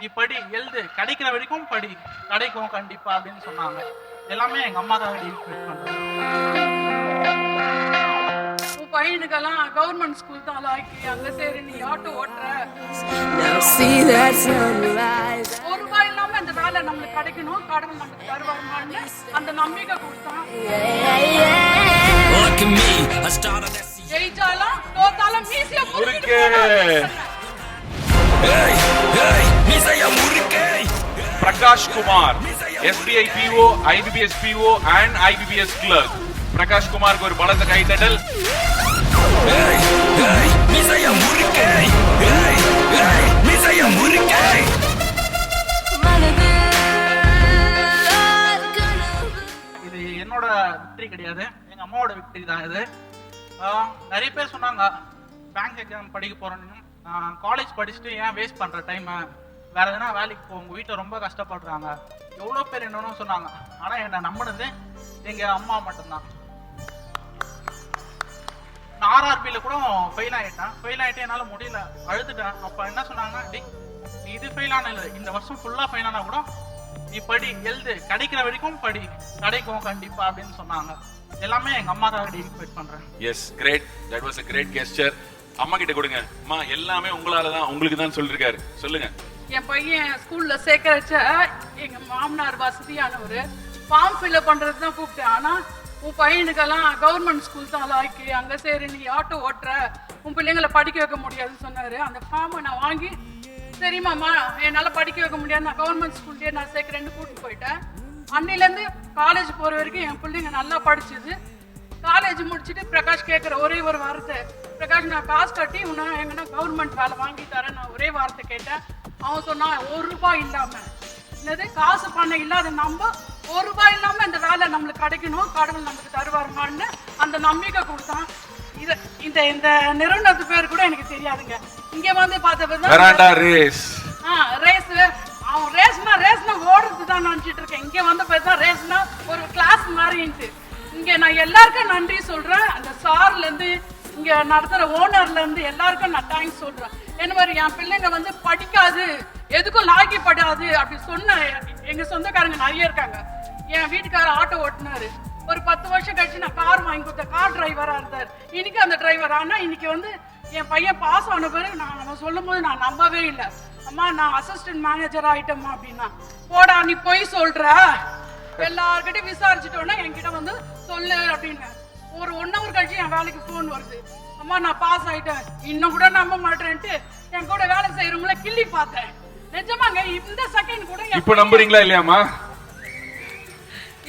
நீ படி எழுது. கிடைக்கிற வரைக்கும் படி. கிடைக்கும் கண்டிப்பா அப்படின்னு சொன்னாங்க. எல்லாமே எங்க அம்மா தான் உன் பையனுக்கெல்லாம் கவர்மெண்ட் ஸ்கூல் தான் லாக்கி அங்க சரி நீ ஆட்டோ ஓட்டுற. ஒரு ரூபாய் இல்லாம இந்த வேலை நம்மளுக்கு கிடைக்கணும். கடவுள் நமக்கு தருவாருமான்னு அந்த நம்பிக்கை கொடுத்தான். ஜெயிச்சாலும் தோத்தாலும் மீசிய முறுக்கு. Prakash Kumar SBI PO IBPS PO and IBPS clerk Prakash குமாருக்கு ஒரு பலத்த கைத்தட்டல் Hey, இது என்னோட விக்டரி கிடையாது. எங்க அம்மாவோட விக்டரி தான் இது. நிறைய பேர் சொன்னாங்க பேங்க் எக்ஸாம் படிக்க போறேன்னு. காலேஜ் படிச்சுட்டு ஏன் வேஸ்ட் பண்ற டைம் வேற எதனா வேலைக்கு போ உங்க வீட்டில் ரொம்ப கஷ்டப்படுறாங்க. எவ்வளோ பேர் என்னன்னு சொன்னாங்க. ஆனா என்னை நம்பினது எங்க அம்மா மட்டும்தான். நான் ஆர்ஆர்பியில் கூட ஃபெயில் ஆயிட்டேன். ஃபெயில் ஆயிட்டு என்னால முடியல. அழுதுட்டேன். அப்ப என்ன சொன்னாங்கன்னா டி நீ இது ஃபெயில் ஆன இல்லை. இந்த வருஷம் ஃபுல்லா ஃபெயில் ஆனா கூட நீ படி எழுது. கிடைக்கிற வரைக்கும் படி. கிடைக்கும் கண்டிப்பா அப்படின்னு சொன்னாங்க. எல்லாமே எங்க அம்மா தான் பண்றேன். Yes great that was a great gesture அம்மா கிட்ட கொடுங்க. அம்மா எல்லாமே உங்களால தான் உங்களுக்கு தான் சொல்லிருக்காரு. சொல்லுங்க. என் பையன் ஸ்கூல்ல சேர்க்க வச்ச எங்க மாமனார் வசதியானவர் ஃபார்ம் ஃபில்அப் பண்றது தான் கூப்பிட்டேன். ஆனா உன் பையனுக்கெல்லாம் கவர்மெண்ட் ஸ்கூல் தான் லாய்க்கு அங்க சரி நீ ஆட்டோ ஓட்டுற. உன் பிள்ளைங்களை படிக்க வைக்க முடியாதுன்னு சொன்னாரு. அந்த ஃபார்மை நான் வாங்கி சரிம்மாம்மா என்னால் படிக்க வைக்க முடியாது. நான் கவர்மெண்ட் ஸ்கூல்லேயே நான் சேர்க்குறேன்னு கூட்டிட்டு போயிட்டேன். அன்னிலேருந்து காலேஜ் போகிற வரைக்கும் என் பிள்ளைங்க நல்லா படிச்சது. காலேஜ் முடிச்சுட்டு பிரகாஷ் கேட்குற ஒரே ஒரு வார்த்தை. பிரகாஷ் நான் காசு கட்டி உன்னை எங்கன்னா கவர்மெண்ட் வேலை வாங்கி தரேன். நான் ஒரே வார்த்தை கேட்டேன். அவன் சொன்னான் ஒரு ரூபாய் இல்லாம. என்னது? காசு பண்ண இல்லாத நம்ம ஒரு ரூபாய் இல்லாம இந்த வேலை நம்மளுக்கு கிடைக்கணும் கடவுள் நமக்கு தருவாருமான்னு அந்த நம்பிக்கை கொடுத்தான். இத இந்த இந்த நிறுவனத்து பேர் கூட எனக்கு தெரியாதுங்க. இங்க வந்து பார்த்த வெராண்டா ரேஸ். ஆ ரேஸ் அவன் ரேஸ்னா ரேஸ்னா ஓடுறது தான் நினைச்சிட்டு இருக்கேன். இங்க வந்த பேர் தான் ரேஸ்னா ஒரு கிளாஸ் மாதிரின்ட்டு இங்க நான் எல்லாருக்கும் நன்றி சொல்றேன். அந்த சார்ல இருந்து இங்க நடத்துற ஓனர்ல இருந்து எல்லாருக்கும் நான் தேங்க்ஸ் சொல்றேன். என்ன மாதிரி என் பிள்ளைங்க வந்து படிக்காது எதுக்கும் லாக்கி படாது அப்படி சொன்ன எங்க சொந்தக்காரங்க நிறைய இருக்காங்க. என் வீட்டுக்காரர் ஆட்டோ ஓட்டுனாரு. ஒரு பத்து வருஷம் கழிச்சு நான் கார் வாங்கி கொடுத்தேன். கார் டிரைவரா இருந்தார். இன்னைக்கு அந்த டிரைவர் ஆனா இன்னைக்கு வந்து என் பையன் பாஸ் ஆன பிறகு நான் நம்ம சொல்லும் போது நான் நம்பவே இல்லை. அம்மா நான் அசிஸ்டன்ட் மேனேஜர் ஆயிட்டேம்மா அப்படின்னா. போடா நீ போய் சொல்ற. எல்லார்கிட்டையும் விசாரிச்சுட்டோன்னா என்கிட்ட வந்து சொல்லு அப்படின்னு ஒரு ஒன் ஹவர் கழிச்சு என் வேலைக்கு ஃபோன் வருது. அம்மா நான் பாஸ் ஆயிட்டேன். இன்னும் கூட நம்ப மாட்டேன்ட்டு என் கூட வேலை செய்யறவங்கள கிள்ளி பார்த்தேன். நிஜமாங்க இந்த செகண்ட் கூட இப்ப நம்புறீங்களா இல்லையாமா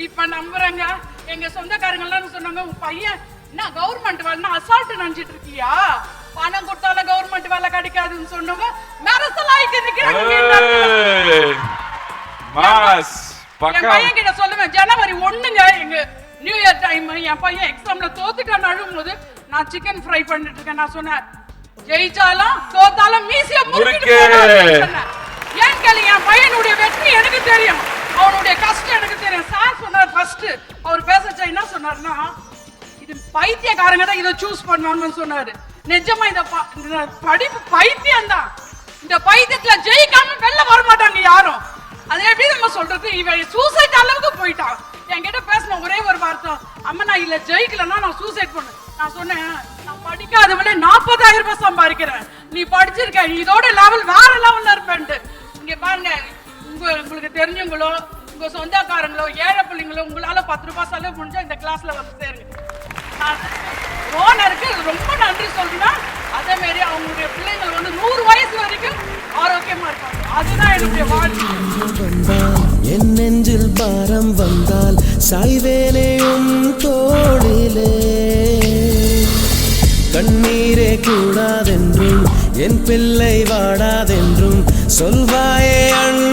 இப்ப நம்புறேங்க. எங்க சொந்தக்காரங்க எல்லாம் சொன்னாங்க உன் பையன் என்ன கவர்மெண்ட் வேலைன்னா அசால்ட் நினைச்சிட்டு இருக்கியா? பணம் கொடுத்தாலும் கவர்மெண்ட் வேலை கிடைக்காதுன்னு சொன்னவங்க மெரசல் ஆயிட்டு நிக்கிறாங்க என் பையன் கிட்ட சொல்லுவேன் ஜனவரி ஒண்ணுங்க எங்க நியூ இயர் டைம் என் பையன் எக்ஸாம்ல தோத்துட்டான்னு அழும்போது நான் சிக்கன் ஃப்ரை பண்ணிட்டு இருக்கேன் நான் சொன்னேன் ஜெயிச்சாலும் தோத்தாலும் மீசிய முறுக்கிட்டு. ஏன் கேளு என் பையனுடைய வெற்றி எனக்கு தெரியும். அவனுடைய கஷ்டம் எனக்கு தெரியும். சார் சொன்னார் ஃபர்ஸ்ட் அவர் பேசச்ச என்ன சொன்னார்னா இது பைத்தியக்காரங்க தான் இதை சூஸ் பண்ணுவாங்கன்னு சொன்னாரு. நிஜமா இந்த படிப்பு பைத்தியம் தான். இந்த பைத்தியத்துல ஜெயிக்காம வெளில வர மாட்டாங்க யாரும். அது எப்படி நம்ம சொல்றது? இவன் சூசைட் அளவுக்கு போயிட்டான். ஜெயிக்கலன்னா நான் சூசைட் பண்ணேன் நான் சொன்னேன் நான் படிக்காதவளே நாற்பதாயிரம் ரூபாய் சம்பாதிக்கிறேன். நீ படிச்சிருக்க இதோட லெவல் வேற லெவல்ல இருப்பேன்ட்டு. இங்க பாருங்க உங்க உங்களுக்கு தெரிஞ்சவங்களோ உங்க சொந்தக்காரங்களோ ஏழை பிள்ளைங்களோ உங்களால பத்து ரூபாய் செலவு முடிஞ்சா இந்த கிளாஸ்ல வந்து சேருங்க. ஓனருக்கு ரொம்ப நன்றி சொல்றேன். அதே மாதிரி அவங்களுடைய பிள்ளைங்கள் வந்து நூறு வயசு வரைக்கும் ஆரோக்கியமா இருப்பாங்க. அதுதான் என்னுடைய வாழ்க்கை. என் நெஞ்சில் பாரம் வந்தால் சாய்வேனேயும் என் பிள்ளை வாடாதென்றும் சொல்வாயே அண்ணா